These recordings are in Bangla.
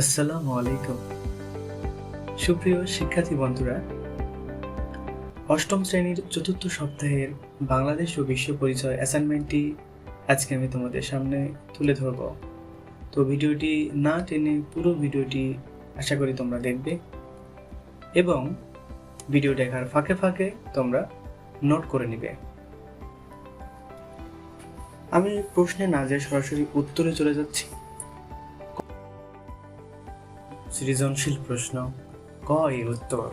আসসালামু আলাইকুম। সুপ্রিয় শিক্ষার্থী বন্ধুরা, অষ্টম শ্রেণির চতুর্থ সপ্তাহের বাংলাদেশ ও বিশ্ব পরিচয় অ্যাসাইনমেন্টটি আজকে আমি তোমাদের সামনে তুলে ধরব। তো ভিডিওটি না টেনে পুরো ভিডিওটি আশা করি তোমরা দেখবে এবং ভিডিও দেখার ফাঁকে ফাঁকে তোমরা নোট করে নিবে। আমি প্রশ্নে না যে সরাসরি উত্তরে চলে যাচ্ছি। সৃজনশীল প্রশ্ন, ক এর উত্তর?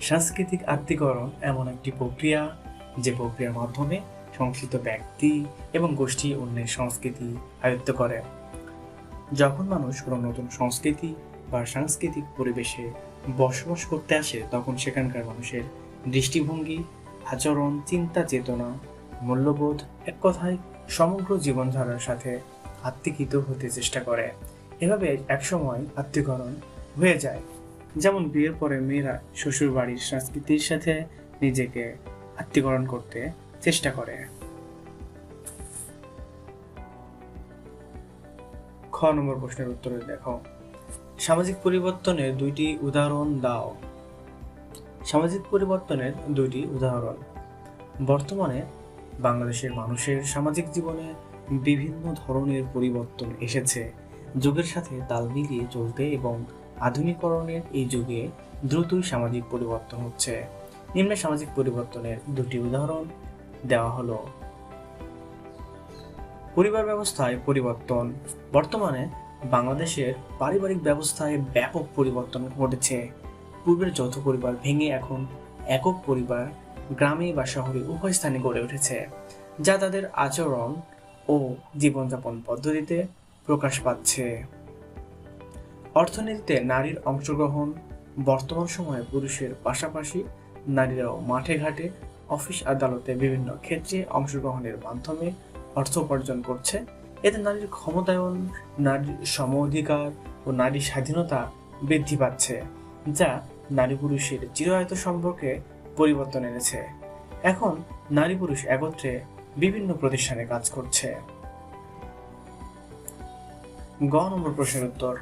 সাংস্কৃতিক আত্মীকরণ এমন একটি প্রক্রিয়া, যে প্রক্রিয়ার মাধ্যমে সংশ্লিষ্ট ব্যক্তি এবং গোষ্ঠী অন্যের সংস্কৃতি আয়ত্ত করে। যখন মানুষ কোনো নতুন সংস্কৃতি বা সাংস্কৃতিক পরিবেশে বসবাস করতে আসে, তখন সেখানকার মানুষের দৃষ্টিভঙ্গি, আচরণ, চিন্তা, চেতনা, মূল্যবোধ এক কথায় সমগ্র জীবনধারার সাথে আত্মীকৃত হতে চেষ্টা করে। এভাবে একসময় আত্মীকরণ হয়ে যায়। যেমন বিয়ের পরে মেয়েরা শ্বশুর বাড়ির সংস্কৃতির সাথে নিজেকে আত্মীকরণ করতে চেষ্টা করে। খ নম্বর প্রশ্নের উত্তরে দেখো। সামাজিক পরিবর্তনের দুইটি উদাহরণ দাও। সামাজিক পরিবর্তনের দুইটি উদাহরণ। বর্তমানে বাংলাদেশের মানুষের সামাজিক জীবনে বিভিন্ন ধরনের পরিবর্তন এসেছে। যুগের সাথে তাল মিলিয়ে চলতে এবং আধুনিকরণের এই যুগে দ্রুতই সামাজিক পরিবর্তন হচ্ছে। নিম্নে সামাজিক পরিবর্তনের দুটি উদাহরণ দেওয়া হলো। পরিবার ব্যবস্থায় পরিবর্তন। বর্তমানে বাংলাদেশের পারিবারিক ব্যবস্থায় ব্যাপক পরিবর্তন ঘটেছে। পূর্বের যৌথ পরিবার ভেঙে এখন একক পরিবার গ্রামে বা শহরে উভয় স্থানে গড়ে উঠেছে, যা তাদের আচরণ ও জীবনযাপন পদ্ধতিতে প্রকাশ পাচ্ছে। অর্থনীতিতে নারীর অংশগ্রহণ বর্তমান সময়ে পুরুষের পাশাপাশি নারীরাও মাঠে ঘাটে অফিস আদালতে বিভিন্ন ক্ষেত্রে অংশগ্রহণের মাধ্যমে অর্থ উপার্জন করছে। এতে নারীর ক্ষমতায়ন, নারীর সম অধিকার ও নারী স্বাধীনতা বৃদ্ধি পাচ্ছে, যা নারী পুরুষের চিরায়ত সম্পর্কে পরিবর্তন এনেছে। এখন নারী পুরুষ একত্রে বিভিন্ন প্রতিষ্ঠানে কাজ করছে। গ নম্বর প্রশ্নের উত্তর।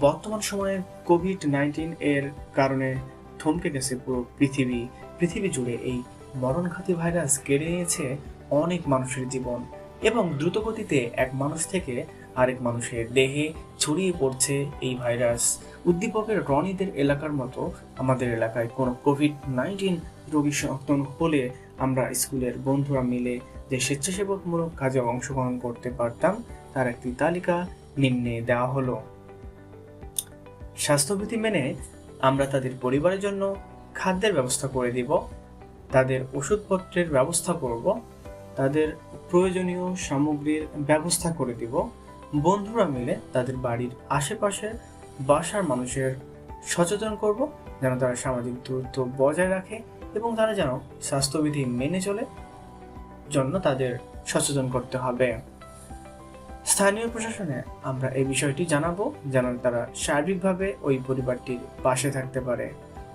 বর্তমান সময়ে কোভিড নাইন্টিন এর কারণে থমকে গেছে পুরো পৃথিবী। পৃথিবী জুড়ে এই মরণঘাতী ভাইরাস কেড়ে নিয়েছে অনেক মানুষের জীবন এবং দ্রুতগতিতে এক মানুষ থেকে আরেক মানুষের দেহে ছড়িয়ে পড়ছে এই ভাইরাস। উদ্দীপকের রনিদের এলাকার মতো আমাদের এলাকায় কোনো কোভিড নাইন্টিন রোগী শনাক্তন হলে আমরা স্কুলের বন্ধুরা মিলে যে স্বেচ্ছাসেবকমূলক কাজে অংশগ্রহণ করতে পারতাম তার একটি তালিকা নিম্নে দেওয়া হলো। স্বাস্থ্যবিধি মেনে আমরা তাদের পরিবারের জন্য খাদ্যের ব্যবস্থা করে দিব, তাদের ওষুধপত্রের ব্যবস্থা করব, তাদের প্রয়োজনীয় সামগ্রীর ব্যবস্থা করে দিব। বন্ধুরা মিলে তাদের বাড়ির আশেপাশে বাসার মানুষের সচেতন করব, যেন তারা সামাজিক দূরত্ব বজায় রাখে এবং তারা যেন স্বাস্থ্যবিধি মেনে চলে, জন্য তাদের সচেতন করতে হবে। স্থানীয় প্রশাসনে আমরা এই বিষয়টি জানাব, যেন তারা সার্বিকভাবে ওই পরিবারটির পাশে থাকতে পারে।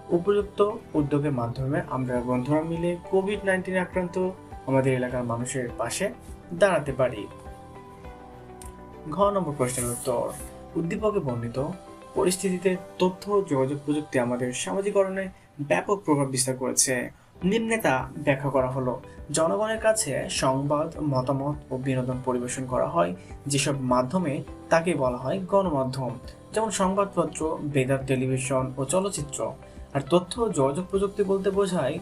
উপযুক্ত উদ্যোগের মাধ্যমে আমরা বন্ধুরা মিলে কোভিড নাইন্টিন আক্রান্ত আমাদের এলাকার মানুষের পাশে দাঁড়াতে পারি। ঘ নম্বর প্রশ্নের উত্তর। উদ্দীপকে বর্ণিত, পরিস্থিতিতে তথ্য যোগাযোগ প্রযুক্তি আমাদের সামাজিকরণে ব্যাপক প্রভাব বিস্তার করেছে। নিম্নে তা ব্যাখ্যা করা হলো। জনগণের কাছে সংবাদ, মতামত ও বিনোদন পরিবেশন করা হয়, যেসব মাধ্যমে তাকে বলা হয় গণমাধ্যম, যেমন সংবাদপত্র, বেদার টেলিভিশন ও চলচ্চিত্র। আর তথ্য যোগাযোগ প্রযুক্তি বলতে বোঝায়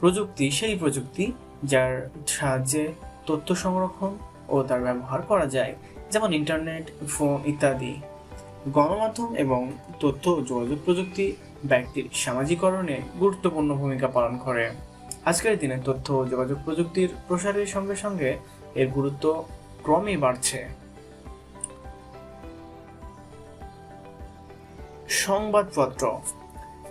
প্রযুক্তি, সেই প্রযুক্তি যার সাহায্যে তথ্য সংরক্ষণ ও তার ব্যবহার করা যায়, যেমন ইন্টারনেট, ফোন ইত্যাদি। গণমাধ্যম এবং তথ্য যোগাযোগ প্রযুক্তি ব্যক্তির সামাজিকরণে গুরুত্বপূর্ণ ভূমিকা পালন করে। আজকের দিনে তথ্য ও যোগাযোগ প্রযুক্তির প্রসারের সঙ্গে সঙ্গে এর গুরুত্ব ক্রমেই বাড়ছে। সংবাদপত্র।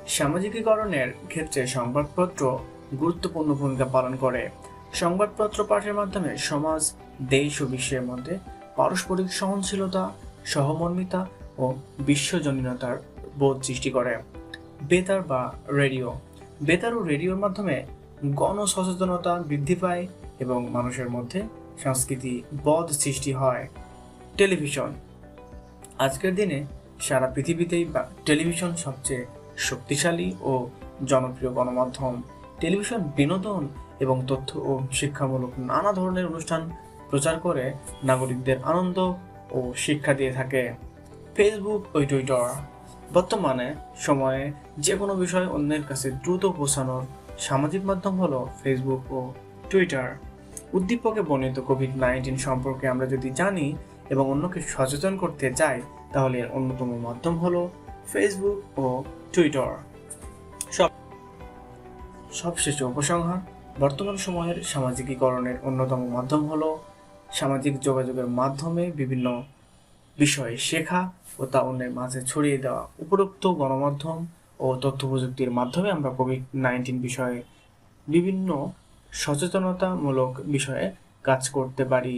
সামাজিকীকরণের ক্ষেত্রে সংবাদপত্র গুরুত্বপূর্ণ ভূমিকা পালন করে। সংবাদপত্র পাঠের মাধ্যমে সমাজ, দেশ ও বিশ্বের মধ্যে পারস্পরিক সহনশীলতা, সহমর্মিতা ও বিশ্বজনীনতার বোধ সৃষ্টি করে। বেতার বা রেডিও। বেতার ও রেডিওর মাধ্যমে গণ সচেতনতা বৃদ্ধি পায় এবং মানুষের মধ্যে সংস্কৃতি বোধ সৃষ্টি হয়। টেলিভিশন। আজকের দিনে সারা পৃথিবীতেই টেলিভিশন সবচেয়ে শক্তিশালী ও জনপ্রিয় গণমাধ্যম। টেলিভিশন বিনোদন এবং তথ্য ও শিক্ষামূলক নানা ধরনের অনুষ্ঠান প্রচার করে নাগরিকদের আনন্দ ও শিক্ষা দিয়ে থাকে। ফেসবুক ও টুইটার। বর্তমানে সময়ে যে কোনো বিষয় অন্যের কাছে দ্রুত পৌঁছানোর সামাজিক মাধ্যম হলো ফেসবুক ও টুইটার উদ্দীপকে বর্ণিত কোভিড নাইন্টিন সম্পর্কে আমরা যদি জানি এবং অন্যকে সচেতন করতে চাই, তাহলে এর অন্যতম মাধ্যম হলো ফেসবুক ও টুইটার সব সবশেষে উপসংহার, বর্তমান সময়ের সামাজিকীকরণের অন্যতম মাধ্যম হলো সামাজিক যোগাযোগের মাধ্যমে বিভিন্ন বিষয়ে শেখা ও তা অন্যের মাঝে ছড়িয়ে দেওয়া উপরোক্ত গণমাধ্যম ও তথ্য প্রযুক্তির মাধ্যমে আমরা কোভিড নাইন্টিন বিষয়ে বিভিন্ন সচেতনতামূলক বিষয়ে কাজ করতে পারি।